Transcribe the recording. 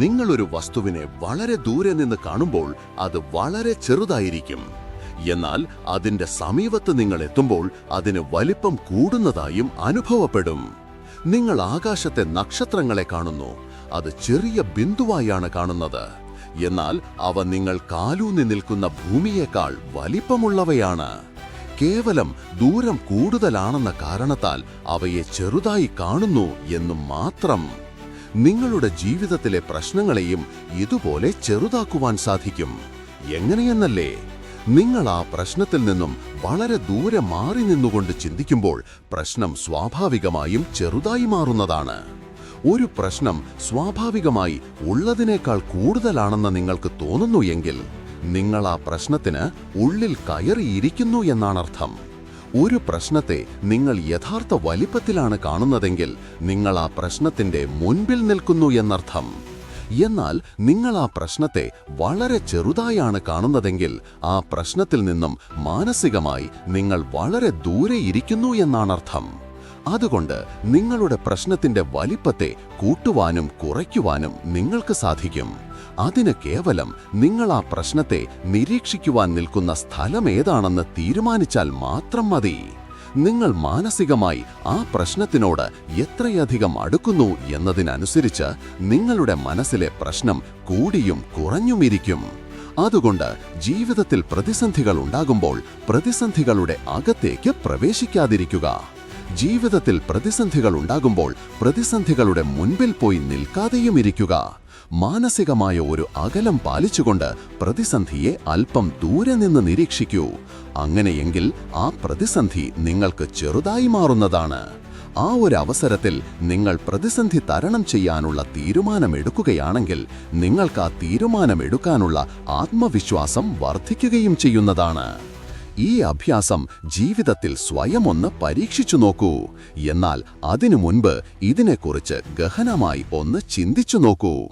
നിങ്ങളൊരു വസ്തുവിനെ വളരെ ദൂരെ നിന്ന് കാണുമ്പോൾ അത് വളരെ ചെറുതായിരിക്കും. എന്നാൽ അതിന്റെ സമീപത്ത് നിങ്ങൾ എത്തുമ്പോൾ അതിന് വലിപ്പം കൂടുന്നതായും അനുഭവപ്പെടും. നിങ്ങൾ ആകാശത്തെ നക്ഷത്രങ്ങളെ കാണുന്നു. അത് ചെറിയ ബിന്ദുവായാണ് കാണുന്നത്. എന്നാൽ അവ നിങ്ങൾ കാലൂന്നി നിൽക്കുന്ന ഭൂമിയേക്കാൾ വലിപ്പമുള്ളവയാണ്. കേവലം ദൂരം കൂടുതലാണെന്ന കാരണത്താൽ അവയെ ചെറുതായി കാണുന്നു എന്നും മാത്രം. നിങ്ങളുടെ ജീവിതത്തിലെ പ്രശ്നങ്ങളെയും ഇതുപോലെ ചെറുതാക്കുവാൻ സാധിക്കും. എങ്ങനെയെന്നല്ലേ? നിങ്ങൾ ആ പ്രശ്നത്തിൽ നിന്നും വളരെ ദൂരെ മാറി നിന്നുകൊണ്ട് ചിന്തിക്കുമ്പോൾ പ്രശ്നം സ്വാഭാവികമായും ചെറുതായി മാറുന്നതാണ്. ഒരു പ്രശ്നം സ്വാഭാവികമായി ഉള്ളതിനേക്കാൾ കൂടുതലാണെന്ന് നിങ്ങൾക്ക് തോന്നുന്നു എങ്കിൽ നിങ്ങൾ ആ പ്രശ്നത്തിന് ഉള്ളിൽ കയറിയിരിക്കുന്നു എന്നാണർത്ഥം. ഒരു പ്രശ്നത്തെ നിങ്ങൾ യഥാർത്ഥ വലിപ്പത്തിലാണ് കാണുന്നതെങ്കിൽ നിങ്ങൾ ആ പ്രശ്നത്തിന്റെ മുൻപിൽ നിൽക്കുന്നു എന്നർത്ഥം. എന്നാൽ നിങ്ങൾ ആ പ്രശ്നത്തെ വളരെ ചെറുതായാണ് കാണുന്നതെങ്കിൽ ആ പ്രശ്നത്തിൽ നിന്നും മാനസികമായി നിങ്ങൾ വളരെ ദൂരെ ഇരിക്കുന്നു എന്നാണർത്ഥം. അതുകൊണ്ട് നിങ്ങളുടെ പ്രശ്നത്തിന്റെ വലിപ്പത്തെ കൂട്ടുവാനും കുറയ്ക്കുവാനും നിങ്ങൾക്ക് സാധിക്കും. അതിന് കേവലം നിങ്ങൾ ആ പ്രശ്നത്തെ നിരീക്ഷിക്കുവാൻ നിൽക്കുന്ന സ്ഥലം ഏതാണെന്ന് തീരുമാനിച്ചാൽ മാത്രം മതി. നിങ്ങൾ മാനസികമായി ആ പ്രശ്നത്തിനോട് എത്രയധികം അടുക്കുന്നു എന്നതിനനുസരിച്ച് നിങ്ങളുടെ മനസ്സിലെ പ്രശ്നം കൂടിയും കുറഞ്ഞുമിരിക്കും. അതുകൊണ്ട് ജീവിതത്തിൽ പ്രതിസന്ധികൾ ഉണ്ടാകുമ്പോൾ പ്രതിസന്ധികളുടെ അകത്തേക്ക് പ്രവേശിക്കാതിരിക്കുക. ജീവിതത്തിൽ പ്രതിസന്ധികൾ ഉണ്ടാകുമ്പോൾ പ്രതിസന്ധികളുടെ മുൻപിൽ പോയി നിൽക്കാതെയും ഇരിക്കുക. മാനസികമായ ഒരു അകലം പാലിച്ചുകൊണ്ട് പ്രതിസന്ധിയെ അല്പം ദൂരെ നിന്ന് നിരീക്ഷിക്കൂ. അങ്ങനെയെങ്കിൽ ആ പ്രതിസന്ധി നിങ്ങൾക്ക് ചെറുതായി മാറുന്നതാണ്. ആ ഒരു അവസരത്തിൽ നിങ്ങൾ പ്രതിസന്ധി തരണം ചെയ്യാനുള്ള തീരുമാനമെടുക്കുകയാണെങ്കിൽ നിങ്ങൾക്ക് ആ തീരുമാനമെടുക്കാനുള്ള ആത്മവിശ്വാസം വർദ്ധിക്കുകയും ചെയ്യുന്നതാണ്. ഈ അഭ്യാസം ജീവിതത്തിൽ സ്വയം ഒന്ന് പരീക്ഷിച്ചു നോക്കൂ. എന്നാൽ അതിനു മുൻപ് ഇതിനെക്കുറിച്ച് ഗഹനമായി ഒന്ന് ചിന്തിച്ചു നോക്കൂ.